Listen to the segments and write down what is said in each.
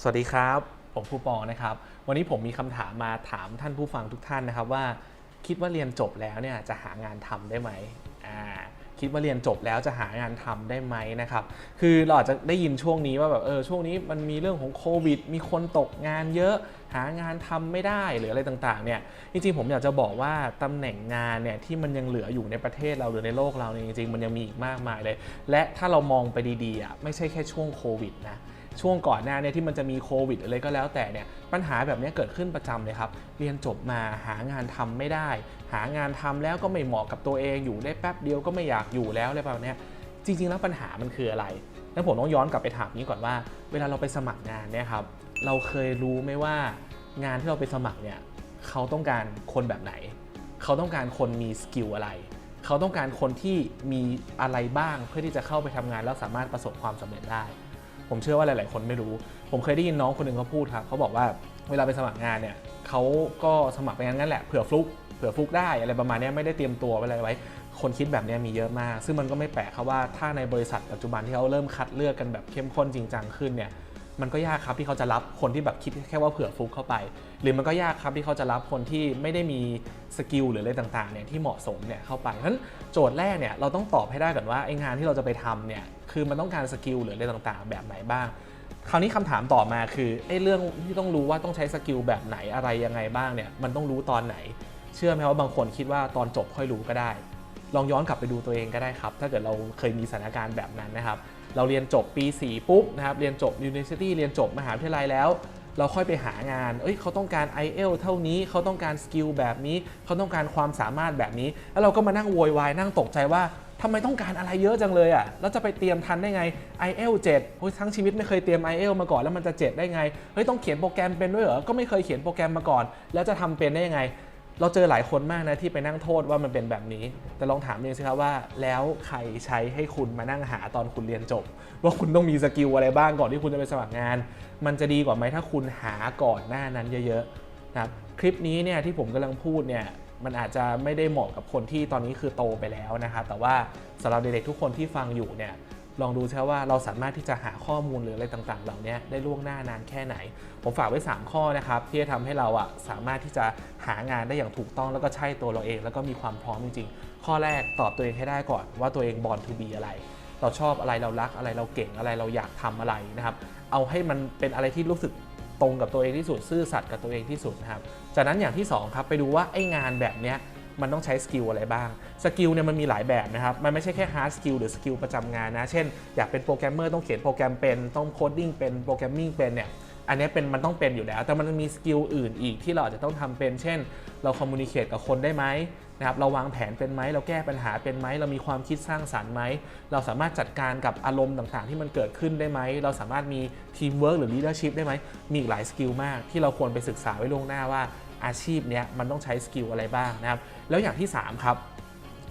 สวัสดีครับ ผมครูปอนะครับ วันนี้ผมมีคำถามมาถามท่านผู้ฟังทุกท่านนะครับว่า คิดว่าเรียนจบแล้วเนี่ยจะหางานทำได้ไหมอ่าคิดว่าเรียนจบแล้วจะหางานทำได้ไหมนะครับ คือเราอาจจะได้ยินช่วงนี้ว่าแบบเออช่วงนี้มันมีเรื่องของโควิด มีคนตกงานเยอะ หางานทำไม่ได้หรืออะไรต่างๆเนี่ยจริงๆผมอยากจะบอกว่าตำแหน่งงานเนี่ยที่มันยังเหลืออยู่ในประเทศเราหรือในโลกเราเนี่ยจริงๆมันยังมีอีกมากมายเลย และถ้าเรามองไปดีๆอะไม่ใช่แค่ช่วงโควิดนะ ช่วงก่อนหน้าเนี่ยที่มันจะมีโควิดอะไรก็แล้วแต่เนี่ยปัญหาแบบนี้เกิดขึ้นประจำเลยครับ เรียนจบมาหางานทำไม่ได้ หางานทำแล้วก็ไม่เหมาะกับตัวเองอยู่ได้แป๊บเดียวก็ไม่อยากอยู่แล้วอะไรแบบนี้จริง ๆ แล้วปัญหามันคืออะไรแล้วผมต้องย้อนกลับไปถามนี้ก่อนว่า เวลาเราไปสมัครงานเนี่ยครับเราเคยรู้ไหมว่างานที่เราไปสมัครเนี่ยเขาต้องการคนแบบไหน เขาต้องการคนมีสกิลอะไร เขาต้องการคนที่มีอะไรบ้างเพื่อที่จะเข้าไปทำงานแล้วสามารถประสบความสำเร็จได้ ผมเชื่อว่าหลาย ๆ คนไม่รู้ ผมเคยได้ยินน้องคนหนึ่งเขาพูดครับเขาบอกว่าเวลาไปสมัครงานเนี่ยเขาก็สมัครไปงั้นนั่นแหละเผื่อฟลุกเผื่อฟลุกได้อะไรประมาณนี้ไม่ได้เตรียมตัวอะไรไว้ คนคิดแบบนี้มีเยอะมาก ซึ่งมันก็ไม่แปลกครับว่าถ้าในบริษัทปัจจุบันที่เขาเริ่มคัดเลือกกันแบบเข้มข้นจริงจังขึ้นเนี่ย มันก็ยากครับที่เขาจะรับคนที่แบบคิดแค่ว่าเผื่อฟุกเข้าไป หรือมันก็ยากครับที่เขาจะรับคนที่ไม่ได้มีสกิลหรืออะไรต่างๆเนี่ยที่เหมาะสมเนี่ยเข้าไปเพราะฉะนั้นโจทย์แรกเนี่ยเราต้องตอบให้ได้ก่อนว่าไอ้งานที่เราจะไปทำเนี่ยคือมันต้องการสกิลหรืออะไรต่างๆ แบบไหนบ้างคราวนี้คำถามต่อมาคือไอ้เรื่องที่ต้องรู้ว่าต้องใช้สกิลแบบไหนอะไรยังไงบ้างเนี่ยมันต้องรู้ตอนไหน เชื่อไหมว่าบางคนคิดว่าตอนจบค่อยรู้ก็ได้ ลองย้อนกลับไปดูตัวเองก็ได้ครับ ถ้าเกิดเราเคยมีสถานการณ์แบบนั้นนะครับ เราเรียนจบปี 4 ปุ๊บนะครับเรียนจบ University เรียนจบมหาวิทยาลัยแล้ว เราค่อยไปหางาน เอ้ยเขาต้องการ i อเอลเท่านี้เขาต้องการสกิลแบบนี้เขาต้องการความสามารถแบบนี้ แล้วเราก็มานั่งโวยวายนั่งตกใจว่าทำไมต้องการอะไรเยอะจังเลยอะ แล้วจะไปเตรียมทันได้ไง i อเอล7โอ้ยทั้งชีวิตไม่เคยเตรียม i อเอลมาก่อนแล้วมันจะ 7 ได้ไง เฮ้ยต้องเขียนโปรแกรมเป็นด้วยเหรอ ก็ไม่เคยเขียนโปรแกรมมาก่อน แล้วจะทำเป็นได้ยังไง เราเจอหลายคนมากนะที่ไปนั่งโทษว่ามันเป็นแบบนี้ แต่ลองถามเองสิครับว่า แล้วใครใช้ให้คุณมานั่งหาตอนคุณเรียนจบ ว่าคุณต้องมีสกิลอะไรบ้างก่อนที่คุณจะไปสมัครงาน มันจะดีกว่าไหมถ้าคุณหาก่อนหน้านั้นเยอะๆนะครับคลิปนี้เนี่ยที่ผมกำลังพูดเนี่ยมันอาจจะไม่ได้เหมาะกับคนที่ตอนนี้คือโตไปแล้วนะครับแต่ว่าสำหรับเด็กๆทุกคนที่ฟังอยู่เนี่ย ลองดูใช่ว่าเราสามารถที่จะหาข้อมูลหรืออะไรต่างๆ เหล่านี้ได้ล่วงหน้านานแค่ไหน ผมฝากไว้ 3 ข้อนะครับที่จะทำให้เราอะสามารถที่จะหางานได้อย่างถูกต้องแล้วก็ใช่ตัวเราเอง แล้วก็มีความพร้อมจริงๆ ข้อแรกตอบตัวเองให้ได้ก่อนว่าตัวเองบอลทูบีอะไร เราชอบอะไรเรารักอะไรเราเก่งอะไรเราอยากทำอะไรนะครับเอาให้มันเป็นอะไรที่รู้สึกตรงกับตัวเองที่สุดซื่อสัตย์กับตัวเองที่สุดนะครับจากนั้นอย่างที่สองครับไปดูว่าไอ้งานแบบเนี้ย มันต้องใช้สกิลอะไรบ้าง สกิลเนี่ยมันมีหลายแบบนะครับ มันไม่ใช่แค่ฮาร์ดสกิลหรือสกิลประจำงานนะ เช่น อยากเป็นโปรแกรมเมอร์ต้องเขียนโปรแกรมเป็น ต้องโคดดิ้งเป็น โปรแกรมมิ่งเป็นเนี่ย อันนี้เป็นมันต้องเป็นอยู่แล้ว แต่มันมีสกิลอื่นอีกที่เราอาจจะต้องทำเป็น เช่น เราคอมมูนิเคตกับคนได้ไหมนะครับ เราวางแผนเป็นไหม เราแก้ปัญหาเป็นไหม เรามีความคิดสร้างสรรค์ไหม เราสามารถจัดการกับอารมณ์ต่างๆ ที่มันเกิดขึ้นได้ไหม เราสามารถมีทีมเวิร์กหรือลีดเดอร์ชิพได้ไหม มีอีกหลายสกิลมากที่เราควรไปศึกษาไว้ล่วงหน้าว่า อาชีพเนี้ยมันต้องใช้สกิลอะไรบ้างนะครับ แล้วอย่างที่สามครับ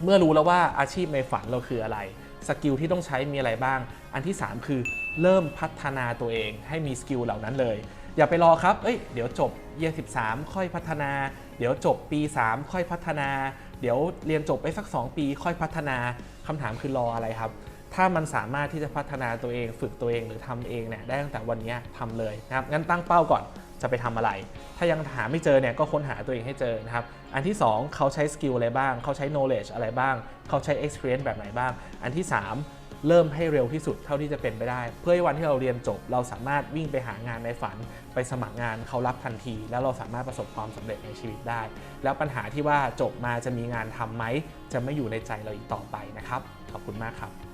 เมื่อรู้แล้วว่าอาชีพในฝันเราคืออะไร สกิลที่ต้องใช้มีอะไรบ้าง อันที่ 3 คือเริ่มพัฒนาตัวเองให้มีสกิลเหล่านั้นเลย อย่าไปรอครับ เอ้ย เดี๋ยวจบเยีย13 ค่อยพัฒนา เดี๋ยวจบปี 3 ค่อยพัฒนา เดี๋ยวเรียนจบไปสัก 2 ปีค่อยพัฒนาคำถามคือรออะไรครับ ถ้ามันสามารถที่จะพัฒนาตัวเอง ฝึกตัวเองหรือทำเองเนี่ย ได้ตั้งแต่วันนี้ทำเลยนะครับ งั้นตั้งเป้าก่อน จะไปทำอะไร ถ้ายังหาไม่เจอเนี่ยก็ค้นหาตัวเองให้เจอนะครับ อันที่ 2 เขาใช้สกิลอะไรบ้าง เขาใช้ knowledge อะไรบ้าง เขาใช้ experience แบบไหนบ้าง อันที่ 3 เริ่มให้เร็วที่สุดเท่าที่จะเป็นไปได้ เพื่อให้วันที่เราเรียนจบ เราสามารถวิ่งไปหางานในฝัน ไปสมัครงานเขารับทันที แล้วเราสามารถประสบความสำเร็จในชีวิตได้ แล้วปัญหาที่ว่าจบมาจะมีงานทำไหมจะไม่อยู่ในใจเราอีกต่อไปนะครับขอบคุณมากครับ